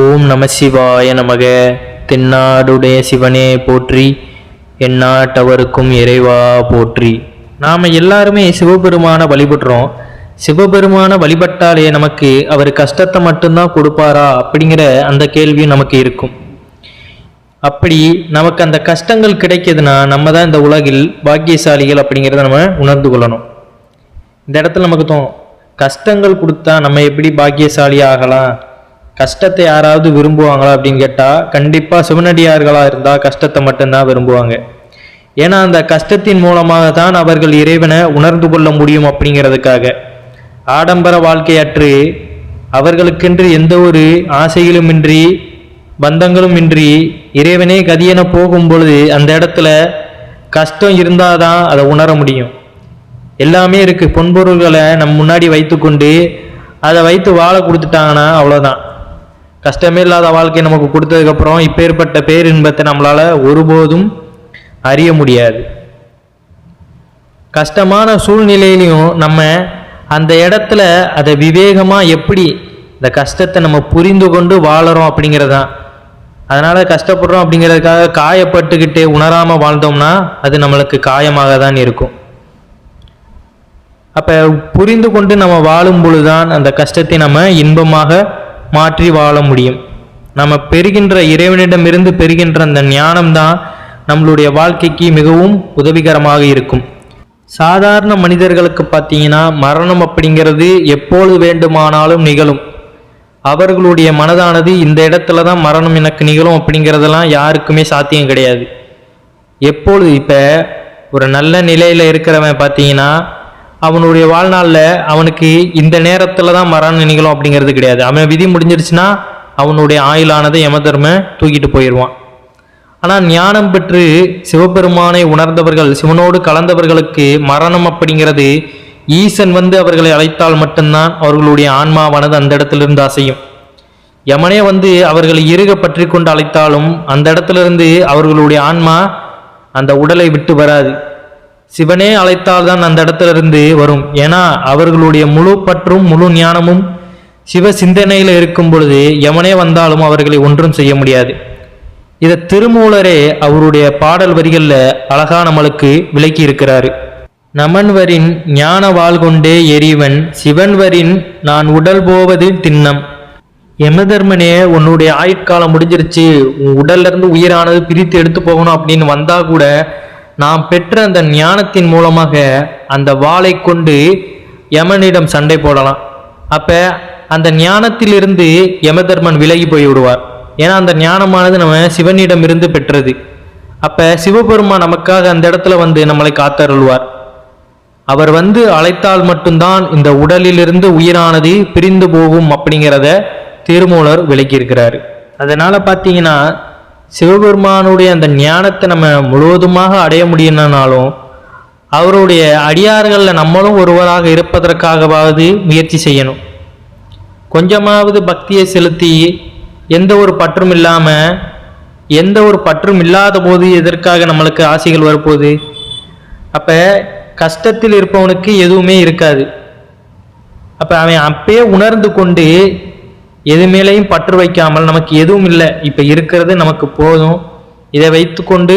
ஓம் நம சிவாய நமக. தென்னாடுடைய சிவனே போற்றி எந்நாட்டவருக்கும் இறைவா போற்றி. நாம் எல்லாருமே சிவபெருமான வழிபடுறோம். சிவபெருமான வழிபட்டாலே நமக்கு அவர் கஷ்டத்தை மட்டும்தான் கொடுப்பாரா அப்படிங்கிற அந்த கேள்வியும் நமக்கு இருக்கும். அப்படி நமக்கு அந்த கஷ்டங்கள் கிடைக்கிதுன்னா நம்ம தான் இந்த உலகில் பாக்கியசாலிகள் அப்படிங்கிறத நம்ம உணர்ந்து கொள்ளணும். இந்த இடத்துல நமக்கு தோணும் கஷ்டங்கள் கொடுத்தா நம்ம எப்படி பாக்கியசாலி ஆகலாம் கஷ்டத்தை யாராவது விரும்புவாங்களா அப்படின்னு கேட்டால் கண்டிப்பாக சிவனடியார்களாக இருந்தால் கஷ்டத்தை மட்டும்தான் விரும்புவாங்க. ஏன்னா அந்த கஷ்டத்தின் மூலமாக தான் அவர்கள் இறைவனை உணர்ந்து கொள்ள முடியும் அப்படிங்கிறதுக்காக. ஆடம்பர வாழ்க்கையற்று அவர்களுக்கென்று எந்த ஒரு ஆசைகளுமின்றி பந்தங்களும் இன்றி இறைவனே கதியென போகும் பொழுது அந்த இடத்துல கஷ்டம் இருந்தால் தான் அதை உணர முடியும். எல்லாமே இருக்குது பொன்பொருள்களை நம் முன்னாடி வைத்துக்கொண்டு அதை வைத்து வாழ கொடுத்துட்டாங்கன்னா அவ்வளோதான் கஷ்டமே இல்லாத வாழ்க்கை நமக்கு கொடுத்ததுக்கப்புறம் இப்பேற்பட்ட பேரின்பத்தை நம்மளால் ஒருபோதும் அறிய முடியாது. கஷ்டமான சூழ்நிலையிலையும் நம்ம அந்த இடத்துல அதை விவேகமாக எப்படி இந்த கஷ்டத்தை நம்ம புரிந்து கொண்டு வாழறோம் அப்படிங்கிறதான் அதனால் கஷ்டப்படுறோம் அப்படிங்கிறதுக்காக காயப்பட்டுக்கிட்டு உணராமல் வாழ்ந்தோம்னா அது நம்மளுக்கு காயமாக தான் இருக்கும். அப்போ புரிந்து கொண்டு நம்ம வாழும் பொழுதுதான் அந்த கஷ்டத்தை நம்ம இன்பமாக மாற்றி வாழ முடியும். நம்ம பெறுகின்ற இறைவனிடமிருந்து பெறுகின்ற அந்த ஞானம்தான் நம்மளுடைய வாழ்க்கைக்கு மிகவும் உதவிகரமாக இருக்கும். சாதாரண மனிதர்களுக்கு பார்த்தீங்கன்னா மரணம் அப்படிங்கிறது எப்பொழுது வேண்டுமானாலும் நிகழும். அவர்களுடைய மனதானது இந்த இடத்துல தான் மரணம் எனக்கு நிகழும் அப்படிங்கிறதெல்லாம் யாருக்குமே சாத்தியம் கிடையாது. எப்பொழுது இப்போ ஒரு நல்ல நிலையில் இருக்கிறவன் பார்த்தீங்கன்னா அவனுடைய வாழ்நாளில் அவனுக்கு இந்த நேரத்தில் தான் மரணம் நிகழும் அப்படிங்கிறது கிடையாது. அவன் விதி முடிஞ்சிருச்சுன்னா அவனுடைய ஆயுளானது யமதர்ம தூக்கிட்டு போயிடுவான். ஆனால் ஞானம் பெற்று சிவபெருமானை உணர்ந்தவர்கள் சிவனோடு கலந்தவர்களுக்கு மரணம் அப்படிங்கிறது ஈசன் வந்து அவர்களை அழைத்தால் மட்டும்தான் அவர்களுடைய ஆன்மாவானது அந்த இடத்திலிருந்து அசையும். யமனே வந்து அவர்களை இறுக பற்றி கொண்டு அழைத்தாலும் அந்த இடத்திலிருந்து அவர்களுடைய ஆன்மா அந்த உடலை விட்டு வராது. சிவனே அழைத்தால்தான் அந்த இடத்திலிருந்து வரும். ஏன்னா அவர்களுடைய முழு பற்றும் முழு ஞானமும் சிவ சிந்தனையில் இருக்கும் பொழுது எவனே வந்தாலும் அவர்களை ஒன்றும் செய்ய முடியாது. இதை திருமூலரே அவருடைய பாடல் வரிகளில் அழகா நம்மளுக்கு விளக்கி இருக்கிறாரு நமன்வரின் ஞான வாழ்கொண்டே எரிவன் சிவன்வரின் நான் உடல் போவது திண்ணம். யமதர்மனே உன்னுடைய ஆயுட்காலம் முடிஞ்சிருச்சு உன் உடல்ல இருந்து உயிரானது பிரித்து எடுத்து போகணும் அப்படின்னு வந்தா கூட நாம் பெற்ற அந்த ஞானத்தின் மூலமாக அந்த வாளை கொண்டு யமனிடம் சண்டை போடலாம். அப்ப அந்த ஞானத்திலிருந்து யமதர்மன் விலகி போய் விடுவார். ஏன்னா அந்த ஞானமானது நம்ம சிவனிடம் இருந்து பெற்றது. அப்ப சிவபெருமான் நமக்காக அந்த இடத்துல வந்து நம்மளை காத்தருள்வார். அவர் வந்து அழைத்தால் மட்டும்தான் இந்த உடலிலிருந்து உயிரானது பிரிந்து போகும் அப்படிங்கிறத திருமூலர் விளக்கியிருக்கிறாரு. அதனால பார்த்தீங்கன்னா சிவபெருமானுடைய அந்த ஞானத்தை நம்ம முழுவதுமாக அடைய முடியணும்னாலும் அவருடைய அடியார்களில் நம்மளும் ஒருவராக இருப்பதற்காகவாவது முயற்சி செய்யணும். கொஞ்சமாவது பக்தியை செலுத்தி எந்த ஒரு பற்றும் இல்லாமல் எந்த ஒரு பற்றும் இல்லாத போது எதற்காக நம்மளுக்கு ஆசைகள் வரப்போகுது? அப்போ கஷ்டத்தில் இருப்பவனுக்கு எதுவுமே இருக்காது. அப்போ அவன் அப்பயே உணர்ந்து கொண்டு எது மேலேயும் பற்று வைக்காமல் நமக்கு எதுவும் இல்லை. இப்போ இருக்கிறது நமக்கு போதும். இதை வைத்துக்கொண்டு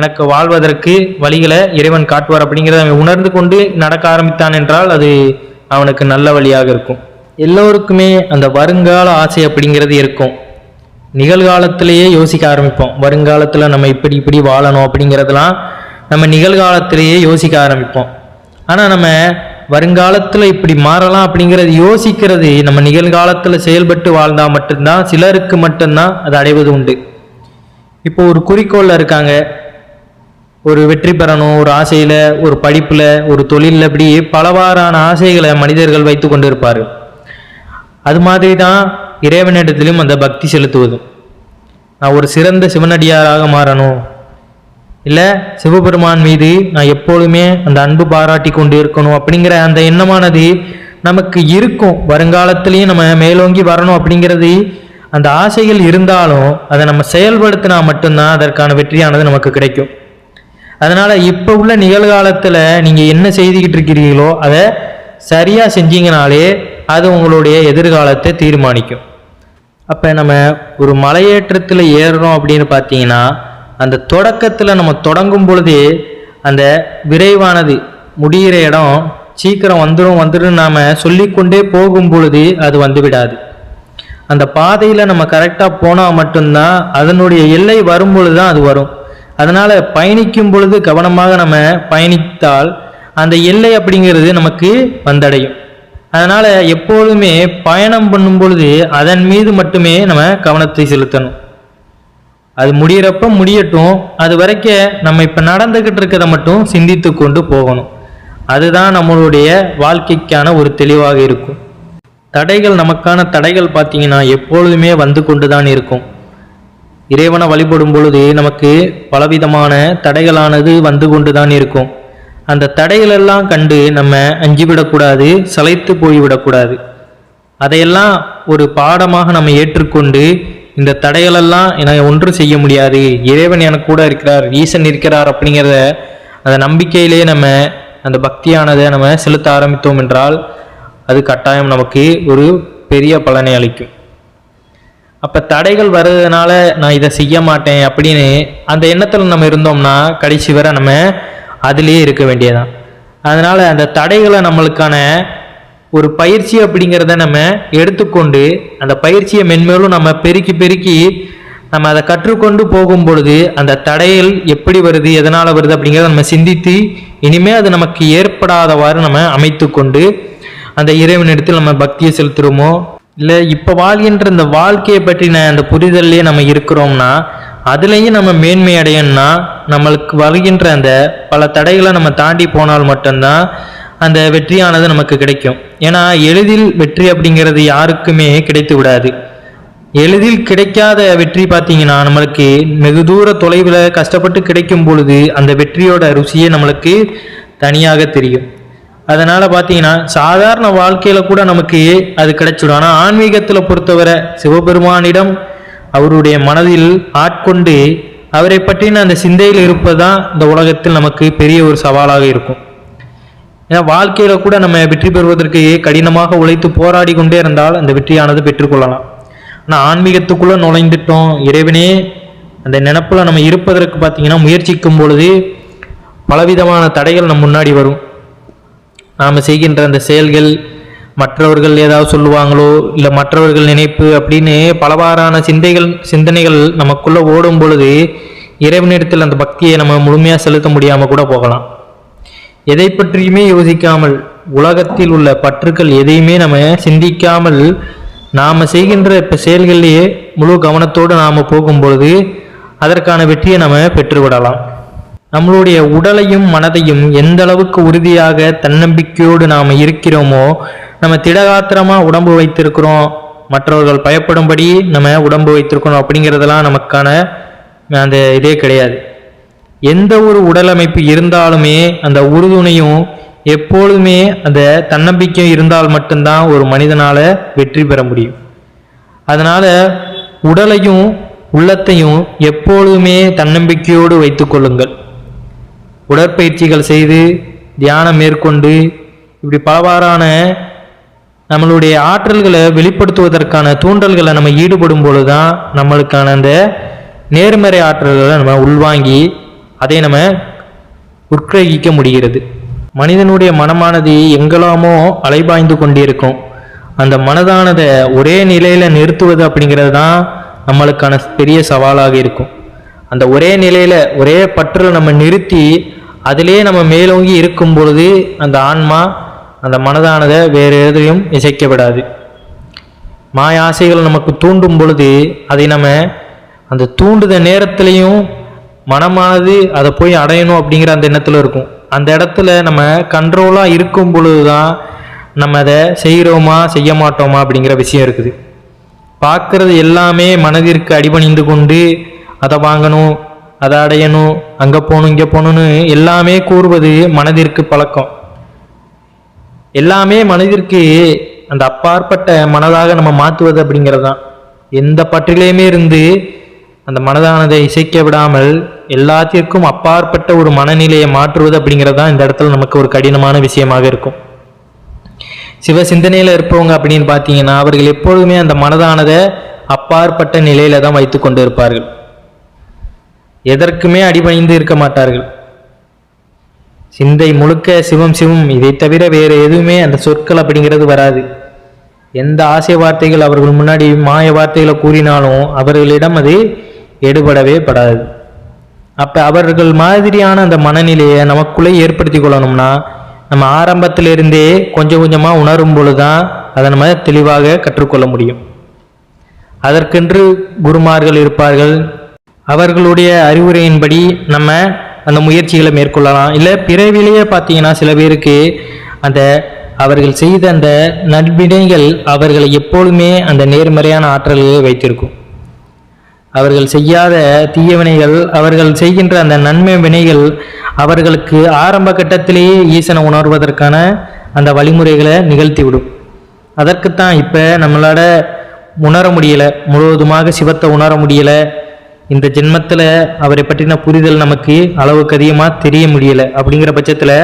எனக்கு வாழ்வதற்கு வழிகளை இறைவன் காட்டுவார் அப்படிங்கிறத அவன் உணர்ந்து கொண்டு நடக்க ஆரம்பித்தான் என்றால் அது அவனுக்கு நல்ல வழியாக இருக்கும். எல்லோருக்குமே அந்த வருங்கால ஆசை அப்படிங்கிறது இருக்கும். நிகழ்காலத்திலேயே யோசிக்க ஆரம்பிப்போம். வருங்காலத்தில் நம்ம இப்படி இப்படி வாழணும் அப்படிங்கிறதெல்லாம் நம்ம நிகழ்காலத்திலேயே யோசிக்க ஆரம்பிப்போம். ஆனால் நம்ம வருங்காலத்தில் இப்படி மாறலாம் அப்படிங்கிறது யோசிக்கிறது. நம்ம நிகழ்காலத்தில் செயல்பட்டு வாழ்ந்தால் மட்டும்தான் சிலருக்கு மட்டும்தான் அது அடைவது உண்டு. இப்போ ஒரு குறிக்கோளில் இருக்காங்க. ஒரு வெற்றி பெறணும் ஒரு ஆசையில் ஒரு படிப்பில் ஒரு தொழிலில் இப்படி பலவாறான ஆசைகளை மனிதர்கள் வைத்து கொண்டு இருப்பார்கள் அது மாதிரி தான் இறைவனிடத்திலும் அந்த பக்தி செலுத்துவதும். நான் ஒரு சிறந்த சிவனடியாராக மாறணும். இல்லை சிவபெருமான் மீது நான் எப்பொழுதுமே அந்த அன்பு பாராட்டி கொண்டு இருக்கணும் அப்படிங்கிற அந்த எண்ணமானது நமக்கு இருக்கும். வருங்காலத்திலையும் நம்ம மேலோங்கி வரணும் அப்படிங்கிறது அந்த ஆசைகள் இருந்தாலும் அதை நம்ம செயல்படுத்தினா மட்டும்தான் அதற்கான வெற்றியானது நமக்கு கிடைக்கும். அதனால இப்போ உள்ள நிகழ்காலத்தில் நீங்கள் என்ன செய்துக்கிட்டு இருக்கிறீங்களோ அதை சரியாக செஞ்சீங்கனாலே அது உங்களுடைய எதிர்காலத்தை தீர்மானிக்கும். அப்போ நம்ம ஒரு மலையேற்றத்தில் ஏறுறோம் அப்படின்னு பார்த்தீங்கன்னா அந்த தொடக்கத்தில் நம்ம தொடங்கும் பொழுதே அந்த விரைவானது முடிகிற இடம் சீக்கிரம் வந்துடும் வந்துடும் நாம் சொல்லிக்கொண்டே போகும் பொழுது அது வந்து விடாது அந்த பாதையில் நம்ம கரெக்டாக போனால் மட்டும்தான் அதனுடைய எல்லை வரும் பொழுது தான் அது வரும். அதனால் பயணிக்கும் பொழுது கவனமாக நம்ம பயணித்தால் அந்த எல்லை அப்படிங்கிறது நமக்கு வந்தடையும். அதனால் எப்பொழுதுமே பயணம் பண்ணும் பொழுது அதன் மீது மட்டுமே நம்ம கவனத்தை செலுத்தணும். அது முடிகிறப்ப முடியட்டும். அது வரைக்கும் நம்ம இப்போ நடந்துக்கிட்டு இருக்கிறத மட்டும் சிந்தித்து கொண்டு போகணும். அதுதான் நம்மளுடைய வாழ்க்கைக்கான ஒரு தெளிவாக இருக்கும். தடைகள் நமக்கான தடைகள் பார்த்தீங்கன்னா எப்பொழுதுமே வந்து கொண்டு தான் இருக்கும். இறைவனை வழிபடும் பொழுது நமக்கு பலவிதமான தடைகளானது வந்து கொண்டு தான் இருக்கும். அந்த தடைகளெல்லாம் கண்டு நம்ம அஞ்சிவிடக்கூடாது சளைத்து போய்விடக்கூடாது. அதையெல்லாம் ஒரு பாடமாக நம்ம ஏற்றுக்கொண்டு இந்த தடைகளெல்லாம் எனக்கு ஒன்றும் செய்ய முடியாது. இறைவன் எனக்கு கூட இருக்கிறார் ஈசன் இருக்கிறார் அப்படிங்கிறத அந்த நம்பிக்கையிலேயே நம்ம அந்த பக்தியானதை நம்ம செலுத்த ஆரம்பித்தோம் என்றால் அது கட்டாயம் நமக்கு ஒரு பெரிய பலனை அளிக்கும். அப்போ தடைகள் வர்றதுனால நான் இதை செய்ய மாட்டேன் அப்படின்னு அந்த எண்ணத்தில் நம்ம இருந்தோம்னா கடைசி வரை நம்ம அதிலேயே இருக்க வேண்டியதான் அதனால் அந்த தடைகளை நம்மளுக்கான ஒரு பயிற்சி அப்படிங்கிறத நம்ம எடுத்துக்கொண்டு அந்த பயிற்சியை மென்மேலும் நம்ம பெருக்கி பெருக்கி நம்ம அதை கற்றுக்கொண்டு போகும் பொழுது அந்த தடையல் எப்படி வருது எதனால் வருது அப்படிங்கிறத நம்ம சிந்தித்து இனிமேல் அது நமக்கு ஏற்படாதவாறு நம்ம அமைத்து கொண்டு அந்த இறைவனிடத்தில் நம்ம பக்தியை செலுத்துகிறோமோ இல்லை இப்போ வாழ்கின்ற இந்த வாழ்க்கையை பற்றின அந்த புரிதல்லையே நம்ம இருக்கிறோம்னா அதுலேயும் நம்ம மேன்மை அடையணும்னா நம்மளுக்கு வருகின்ற அந்த பல தடைகளை நம்ம தாண்டி போனால் மட்டும்தான் அந்த வெற்றியானது நமக்கு கிடைக்கும். ஏன்னா எளிதில் வெற்றி அப்படிங்கிறது யாருக்குமே கிடைத்து விடாது. எளிதில் கிடைக்காத வெற்றி பார்த்தீங்கன்னா நம்மளுக்கு வெகு தூர தொலைவில் கஷ்டப்பட்டு கிடைக்கும் பொழுது அந்த வெற்றியோட ருசியே நம்மளுக்கு தனியாக தெரியும். அதனால் பார்த்தீங்கன்னா சாதாரண வாழ்க்கையில் கூட நமக்கு அது கிடைச்சிடும். ஆனால் ஆன்மீகத்தில் பொறுத்தவரை சிவபெருமானிடம் அவருடைய மனதில் ஆட்கொண்டு அவரை பற்றின அந்த சிந்தையில் இருப்பது தான் இந்த உலகத்தில் நமக்கு பெரிய ஒரு சவாலாக இருக்கும். ஏன்னா வாழ்க்கையில் கூட நம்ம வெற்றி பெறுவதற்கு கடினமாக உழைத்து போராடி கொண்டே இருந்தால் அந்த வெற்றியானது பெற்றுக்கொள்ளலாம் ஆனால் ஆன்மீகத்துக்குள்ளே நுழைந்துட்டோம். இறைவனே அந்த நினப்பில் நம்ம இருப்பதற்கு பார்த்தீங்கன்னா முயற்சிக்கும் பொழுது பலவிதமான தடைகள் நம்ம முன்னாடி வரும். நாம் செய்கின்ற அந்த செயல்கள் மற்றவர்கள் ஏதாவது சொல்லுவாங்களோ இல்லை மற்றவர்கள் நினைப்பு அப்படின்னு பலவாறான சிந்தைகள் சிந்தனைகள் நமக்குள்ளே ஓடும் பொழுது இறைவனிடத்தில் அந்த பக்தியை நம்ம முழுமையாக செலுத்த முடியாமல் கூட போகலாம். எதை பற்றியுமே யோசிக்காமல் உலகத்தில் உள்ள பற்றுக்கள் எதையுமே நம்ம சிந்திக்காமல் நாம் செய்கின்ற இப்போ செயல்களிலேயே முழு கவனத்தோடு நாம் போகும்பொழுது அதற்கான வெற்றியை நம்ம பெற்றுவிடலாம். நம்மளுடைய உடலையும் மனதையும் எந்த அளவுக்கு உறுதியாக தன்னம்பிக்கையோடு நாம் இருக்கிறோமோ நம்ம திடகாத்திரமாக உடம்பு வைத்திருக்கிறோம். மற்றவர்கள் பயப்படும்படி நம்ம உடம்பு வைத்திருக்கணும் அப்படிங்கிறதெல்லாம் நமக்கான அந்த இதே கிடையாது. எந்த ஒரு உடலமைப்பு இருந்தாலுமே அந்த உறுதுணையும் எப்பொழுதுமே அந்த தன்னம்பிக்கை இருந்தால் மட்டும்தான் ஒரு மனிதனால் வெற்றி பெற முடியும். அதனால் உடலையும் உள்ளத்தையும் எப்பொழுதுமே தன்னம்பிக்கையோடு வைத்துக்கொள்ளுங்கள் உடற்பயிற்சிகள் செய்து தியானம் மேற்கொண்டு இப்படி பலவாறான நம்மளுடைய ஆற்றல்களை வெளிப்படுத்துவதற்கான தூண்டல்களை நம்ம ஈடுபடும் பொழுது தான் நம்மளுக்கான அந்த நேர்மறை ஆற்றல்களை நம்ம உள்வாங்கி அதை நம்ம உட்கிரகிக்க முடிகிறது. மனிதனுடைய மனமானது எங்கெல்லாமோ அலைபாய்ந்து கொண்டிருக்கும். அந்த மனதானதை ஒரே நிலையில நிறுத்துவது அப்படிங்கிறது தான் நம்மளுக்கான பெரிய சவாலாக இருக்கும். அந்த ஒரே நிலையில ஒரே பற்றில் நம்ம நிறுத்தி அதிலே நம்ம மேலோங்கி இருக்கும் பொழுது அந்த ஆன்மா அந்த மனதானதை வேறு எதையும் இசைக்க விடாது. மாய ஆசைகள் நமக்கு தூண்டும் பொழுது அதை நம்ம அந்த தூண்டுத நேரத்திலையும் மனமானது அதை போய் அடையணும் அப்படிங்கிற அந்த எண்ணத்தில் இருக்கும். அந்த இடத்துல நம்ம கண்ட்ரோலாக இருக்கும் பொழுது தான் நம்ம அதை செய்கிறோமா செய்ய மாட்டோமா அப்படிங்கிற விஷயம் இருக்குது. பார்க்குறது எல்லாமே மனதிற்கு அடிபணிந்து கொண்டு அதை வாங்கணும் அதை அடையணும் அங்கே போகணும் இங்கே போகணும்னு எல்லாமே கூறுவது மனதிற்கு பழக்கம். எல்லாமே மனதிற்கு அந்த அப்பாற்பட்ட மனதாக நம்ம மாற்றுவது அப்படிங்கிறது தான் எந்த பற்றிலையுமே இருந்து அந்த மனதானதை இசைக்க விடாமல் எல்லாத்திற்கும் அப்பாற்பட்ட ஒரு மனநிலையை மாற்றுவது அப்படிங்கிறது தான் இந்த இடத்துல நமக்கு ஒரு கடினமான விஷயமாக இருக்கும். சிவ சிந்தனையில் இருப்பவங்க அப்படின்னு பார்த்தீங்கன்னா அவர்கள் எப்பொழுதுமே அந்த மனதானதை அப்பாற்பட்ட நிலையில தான் வைத்து கொண்டு இருப்பார்கள் எதற்குமே அடிபணிந்து இருக்க மாட்டார்கள். சிந்தை முழுக்க சிவம் சிவம் இதை தவிர வேறு எதுவுமே அந்த சொற்கள் அப்படிங்கிறது வராது. எந்த ஆசை வார்த்தைகள் அவர்கள் முன்னாடி மாய வார்த்தைகளை கூறினாலும் அவர்களிடம் அது எடுபடவே படாது. அப்போ அவர்கள் மாதிரியான அந்த மனநிலையை நமக்குள்ளே ஏற்படுத்தி கொள்ளணும்னா நம்ம ஆரம்பத்திலிருந்தே கொஞ்சம் கொஞ்சமாக உணரும் பொழுதுதான் அதை நம்ம தெளிவாக கற்றுக்கொள்ள முடியும். அதற்கென்று குருமார்கள் இருப்பார்கள். அவர்களுடைய அறிவுரையின்படி நம்ம அந்த முயற்சிகளை மேற்கொள்ளலாம். இல்லை பிறவிலேயே பார்த்தீங்கன்னா சில பேருக்கு அந்த அவர்கள் செய்த அந்த நட்பினைகள் அவர்களை எப்பொழுதுமே அந்த நேர்மறையான ஆற்றல்களை வைத்திருக்கும். அவர்கள் செய்யாத தீயவினைகள் அவர்கள் செய்கின்ற அந்த நன்மை வினைகள் அவர்களுக்கு ஆரம்ப கட்டத்திலேயே ஈசனை உணர்வதற்கான அந்த வழிமுறைகளை நிகழ்த்திவிடும். அதற்குத்தான் இப்போ நம்மளால் உணர முடியலை முழுவதுமாக சிவத்தை உணர முடியல. இந்த ஜென்மத்தில் அவரை பற்றின புரிதல் நமக்கு அளவுக்கு அதிகமாக தெரிய முடியலை. அப்படிங்கிற பட்சத்தில்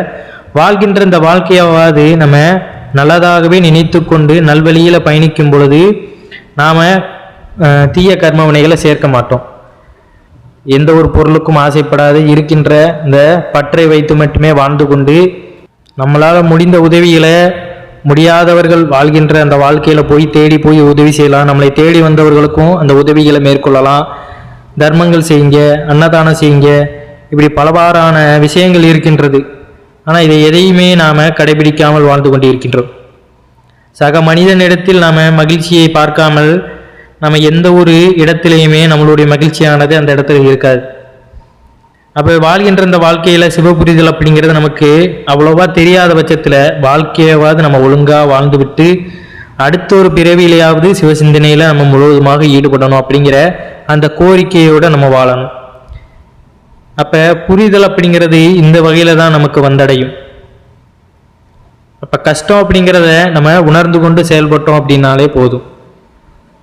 வாழ்கின்ற இந்த வாழ்க்கையாவது நம்ம நல்லதாகவே நினைத்து கொண்டு நல்வழியில் பயணிக்கும் பொழுது நாம் தீய கர்ம வினைகளை சேர்க்க மாட்டோம். எந்த ஒரு பொருளுக்கும் ஆசைப்படாது இருக்கின்ற இந்த பற்றை வைத்து மட்டுமே வாழ்ந்து கொண்டு நம்மளால் முடிந்த உதவிகளை முடியாதவர்கள் வாழ்கின்ற அந்த வாழ்க்கையில் போய் தேடி போய் உதவி செய்யலாம். நம்மளை தேடி வந்தவர்களுக்கும் அந்த உதவிகளை மேற்கொள்ளலாம். தர்மங்கள் செய்யுங்க அன்னதானம் செய்யுங்க. இப்படி பலவாறான விஷயங்கள் இருக்கின்றது. ஆனால் இதை எதையுமே நாம் கடைபிடிக்காமல் வாழ்ந்து கொண்டிருக்கின்றோம். சக மனிதனிடத்தில் நாம் மகிழ்ச்சியை பார்க்காமல் நம்ம எந்த ஒரு இடத்துலையுமே நம்மளுடைய மகிழ்ச்சியானது அந்த இடத்துல இருக்காது. அப்போ வாழ்கின்ற இந்த வாழ்க்கையில் சிவபுரிதல் அப்படிங்கிறது நமக்கு அவ்வளோவா தெரியாத பட்சத்தில் வாழ்க்கையாவது நம்ம ஒழுங்காக வாழ்ந்துவிட்டு அடுத்த ஒரு பிறவியிலையாவது சிவசிந்தனையில் நம்ம முழுவதுமாக ஈடுபடணும் அப்படிங்கிற அந்த கோரிக்கையோடு நம்ம வாழணும். அப்போ புரிதல் அப்படிங்கிறது இந்த வகையில் தான் நமக்கு வந்தடையும். அப்போ கஷ்டம் அப்படிங்கிறத நம்ம உணர்ந்து கொண்டு செயல்பட்டோம் அப்படின்னாலே போதும்.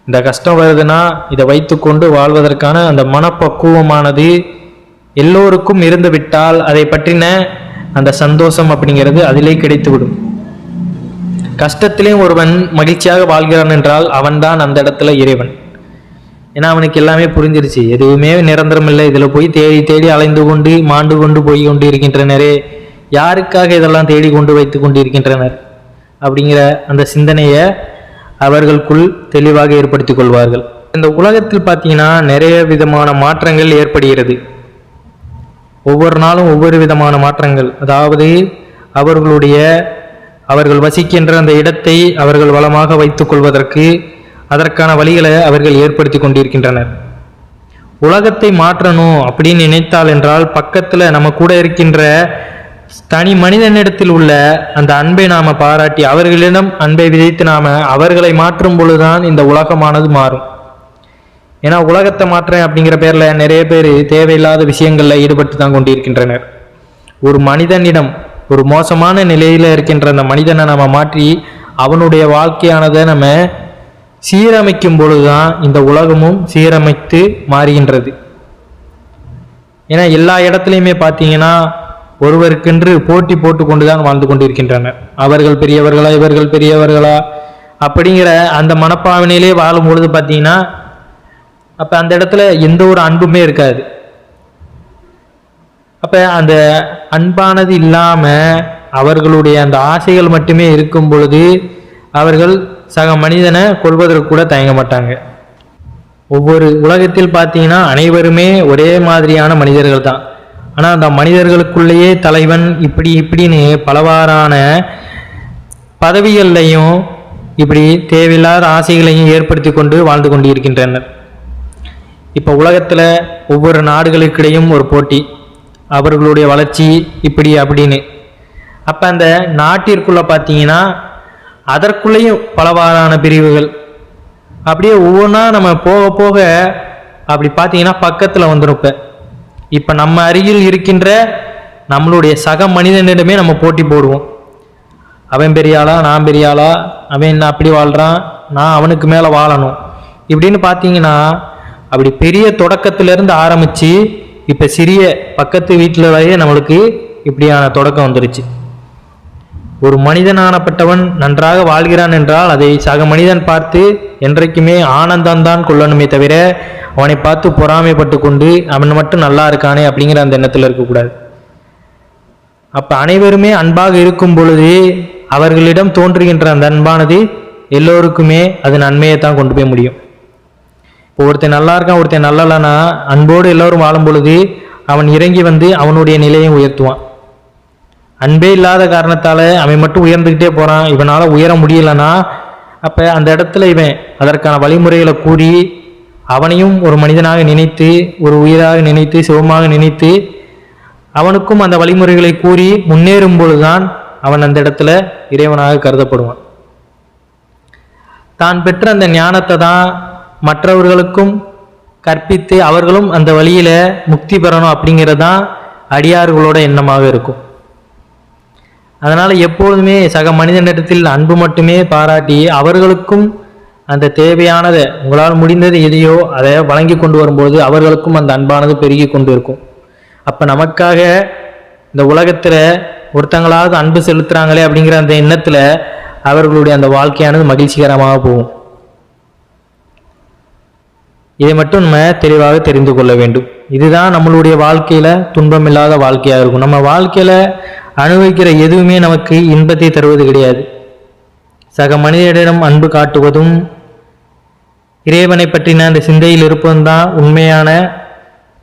இந்த கஷ்டம் வருதுன்னா இதை வைத்துக்கொண்டு வாழ்வதற்கான அந்த மனப்பக்குவமானது எல்லோருக்கும் இருந்து விட்டால் அதை பற்றின அந்த சந்தோஷம் அப்படிங்கிறது அதிலே கிடைத்துவிடும். கஷ்டத்திலேயும் ஒருவன் மகிழ்ச்சியாக வாழ்கிறான் என்றால் அவன்தான் அந்த இடத்துல இறைவன். ஏன்னா அவனுக்கு எல்லாமே புரிஞ்சிருச்சு. எதுவுமே நிரந்தரம் இல்லை. இதில் போய் தேடி தேடி அலைந்து கொண்டு மாண்டு கொண்டு போய் கொண்டு இருக்கின்றனரே யாருக்காக இதெல்லாம் தேடி கொண்டு வைத்து கொண்டு இருக்கின்றனர் அப்படிங்கிற அந்த சிந்தனையை அவர்களுக்குள் தெளிவாக ஏற்படுத்தி கொள்வார்கள். இந்த உலகத்தில் பார்த்தீங்கன்னா நிறைய விதமான மாற்றங்கள் ஏற்படுகிறது. ஒவ்வொரு நாளும் ஒவ்வொரு விதமான மாற்றங்கள். அதாவது அவர்களுடைய அவர்கள் வசிக்கின்ற அந்த இடத்தை அவர்கள் வளமாக வைத்துக் கொள்வதற்கு அதற்கான வழிகளை அவர்கள் ஏற்படுத்தி கொண்டிருக்கின்றனர். உலகத்தை மாற்றணும் அப்படின்னு நினைத்தால் என்றால் பக்கத்தில் நம்ம கூட இருக்கின்ற தனி மனிதனிடத்தில் உள்ள அந்த அன்பை நாம பாராட்டி அவர்களிடம் அன்பை விதைத்து நாம அவர்களை மாற்றும் பொழுதுதான் இந்த உலகமானது மாறும். ஏன்னா உலகத்தை மாற்றேன் அப்படிங்கிற பேர்ல நிறைய பேர் தேவையில்லாத விஷயங்கள்ல ஈடுபட்டு தான் கொண்டிருக்கின்றனர். ஒரு மனிதனிடம் ஒரு மோசமான நிலையில இருக்கின்ற அந்த மனிதனை நம்ம மாற்றி அவனுடைய வாழ்க்கையானதை நம்ம சீரமைக்கும் பொழுதுதான் இந்த உலகமும் சீரமைத்து மாறுகின்றது. ஏன்னா எல்லா இடத்துலையுமே பார்த்தீங்கன்னா ஒருவருக்கென்று போட்டி போட்டு கொண்டுதான் வாழ்ந்து கொண்டிருக்கின்றனர். அவர்கள் பெரியவர்களா இவர்கள் பெரியவர்களா? அப்படிங்கிற அந்த மனப்பாவனையிலே வாழும் பொழுது பார்த்தீங்கன்னா அப்போ அந்த இடத்துல எந்த ஒரு அன்புமே இருக்காது. அப்போ அந்த அன்பானது இல்லாமல் அவர்களுடைய அந்த ஆசைகள் மட்டுமே இருக்கும் பொழுது அவர்கள் சக மனிதனை கொள்வதற்கு கூட தயங்க மாட்டாங்க. ஒவ்வொரு உலகத்தில் பார்த்தீங்கன்னா அனைவருமே ஒரே மாதிரியான மனிதர்கள் தான் ஆனால் அந்த மனிதர்களுக்குள்ளேயே தலைவன் இப்படி இப்படின்னு பலவாறான பதவிகள்லையும் இப்படி தேவையில்லாத ஆசைகளையும் ஏற்படுத்தி கொண்டு வாழ்ந்து கொண்டிருக்கின்றனர். இப்போ உலகத்தில் ஒவ்வொரு நாடுகளுக்கிடையும் ஒரு போட்டி. அவர்களுடைய வளர்ச்சி இப்படி அப்படின்னு. அப்போ அந்த நாட்டிற்குள்ளே பார்த்தீங்கன்னா அதற்குள்ளேயும் பலவாறான பிரிவுகள். அப்படியே ஒவ்வொன்றா நம்ம போக போக அப்படி பார்த்தீங்கன்னா பக்கத்தில் வந்துடும் இப்போ. இப்போ நம்ம அருகில் இருக்கின்ற நம்மளுடைய சக மனிதனிடமே நம்ம போட்டி போடுவோம். அவன் பெரிய ஆளா நான் பெரிய ஆளா அவன் என்ன அப்படி வாழ்கிறான் நான் அவனுக்கு மேலே வாழணும். இப்படின்னு பார்த்தீங்கன்னா அப்படி பெரிய தொடக்கத்திலேருந்து ஆரம்பித்து இப்போ சிறிய பக்கத்து வீட்டில் நம்மளுக்கு இப்படியான தொடக்கம் வந்துருச்சு. ஒரு மனிதனானப்பட்டவன் நன்றாக வாழ்கிறான் என்றால் அதை சக மனிதன் பார்த்து என்றைக்குமே ஆனந்தம்தான் கொள்ளணுமே தவிர அவனை பார்த்து பொறாமைப்பட்டு கொண்டு அவன் மட்டும் நல்லா இருக்கானே அப்படிங்கிற அந்த எண்ணத்தில் இருக்கக்கூடாது. அப்போ அனைவருமே அன்பாக இருக்கும் பொழுது அவர்களிடம் தோன்றுகின்ற அந்த அன்பானது எல்லோருக்குமே அது நன்மையை தான் கொண்டு போய் முடியும். இப்போ ஒருத்தன் நல்லா இருக்கான் ஒருத்தன் நல்லா இல்லைன்னா அன்போடு எல்லோரும் வாழும் பொழுது அவன் இறங்கி வந்து அவனுடைய நிலையை உயர்த்துவான். அன்பே இல்லாத காரணத்தால் அவன் மட்டும் உயர்ந்துக்கிட்டே போகிறான் இவனால் உயர முடியலன்னா அப்போ அந்த இடத்துல இவன் அதற்கான வழிமுறைகளை கூறி அவனையும் ஒரு மனிதனாக நினைத்து ஒரு உயிராக நினைத்து சிவமாக நினைத்து அவனுக்கும் அந்த வழிமுறைகளை கூறி முன்னேறும் பொழுதுதான் அவன் அந்த இடத்துல இறைவனாக கருதப்படுவான். தான் பெற்ற அந்த ஞானத்தை தான் மற்றவர்களுக்கும் கற்பித்து அவர்களும் அந்த வழியில் முக்தி பெறணும் அப்படிங்கிறது தான் அடியார்களோட எண்ணமாக இருக்கும். அதனால் எப்பொழுதுமே சக மனிதனிடத்தில் அன்பு மட்டுமே பாராட்டி அவர்களுக்கும் அந்த தேவையானதை உங்களால் முடிந்தது எதையோ அதை வழங்கி கொண்டு வரும்போது அவர்களுக்கும் அந்த அன்பானது பெருகி கொண்டு இருக்கும். அப்போ நமக்காக இந்த உலகத்தில் ஒருத்தங்களாவது அன்பு செலுத்துறாங்களே அப்படிங்கிற அந்த எண்ணத்தில் அவர்களுடைய அந்த வாழ்க்கையானது மகிழ்ச்சிகரமாக போகும். இதை மட்டும் நம்ம தெளிவாக தெரிந்து கொள்ள வேண்டும். இதுதான் நம்மளுடைய வாழ்க்கையில் துன்பமில்லாத வாழ்க்கையாக இருக்கும். நம்ம வாழ்க்கையில் அனுபவிக்கிற எதுவுமே நமக்கு இன்பத்தை தருவது கிடையாது. சக மனிதரிடம் அன்பு காட்டுவதும் இறைவனை பற்றின அந்த சிந்தையில் இருப்பதும் தான் உண்மையான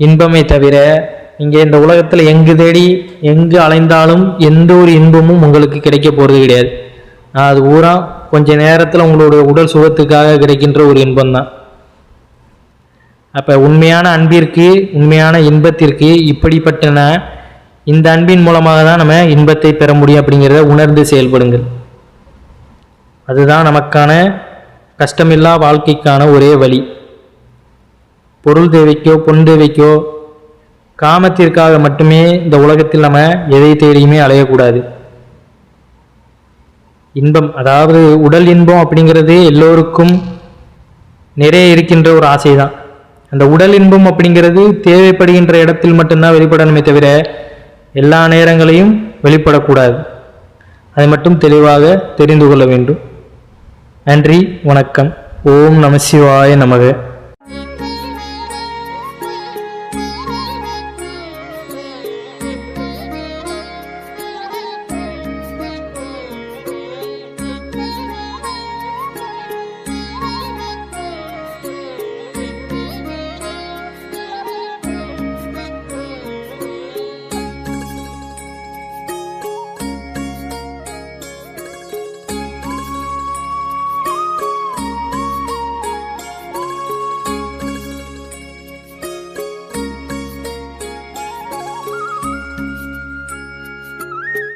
இன்பமே தவிர இங்கே இந்த உலகத்தில் எங்கு தேடி எங்கு அலைந்தாலும் எந்த ஒரு இன்பமும் உங்களுக்கு கிடைக்க போகிறது கிடையாது. அது ஊரா கொஞ்ச நேரத்தில் உங்களுடைய உடல் சுகத்துக்காக கிடைக்கின்ற ஒரு இன்பம் தான் அப்போ உண்மையான அன்பிற்கு உண்மையான இன்பத்திற்கு இப்படிப்பட்டன இந்த அன்பின் மூலமாக தான் நம்ம இன்பத்தை பெற முடியும் அப்படிங்கிறத உணர்ந்து செயல்படுங்கள். அதுதான் நமக்கான கஷ்டமில்லா வாழ்க்கைக்கான ஒரே வழி. பொருள் தேவைக்கோ பொன் தேவைக்கோ காமத்திற்காக மட்டுமே இந்த உலகத்தில் நம்ம எதை தேடியுமே அலையக்கூடாது. இன்பம் அதாவது உடல் இன்பம் அப்படிங்கிறது எல்லோருக்கும் நிறைய இருக்கின்ற ஒரு ஆசை தான் அந்த உடல் இன்பம் அப்படிங்கிறது தேவைப்படுகின்ற இடத்தில் மட்டும்தான் வெளிப்படணுமே தவிர எல்லா நேரங்களையும் வெளிப்படக்கூடாது. அதை மட்டும் தெளிவாக தெரிந்து கொள்ள வேண்டும். நன்றி வணக்கம். ஓம் நமசிவாய நமக.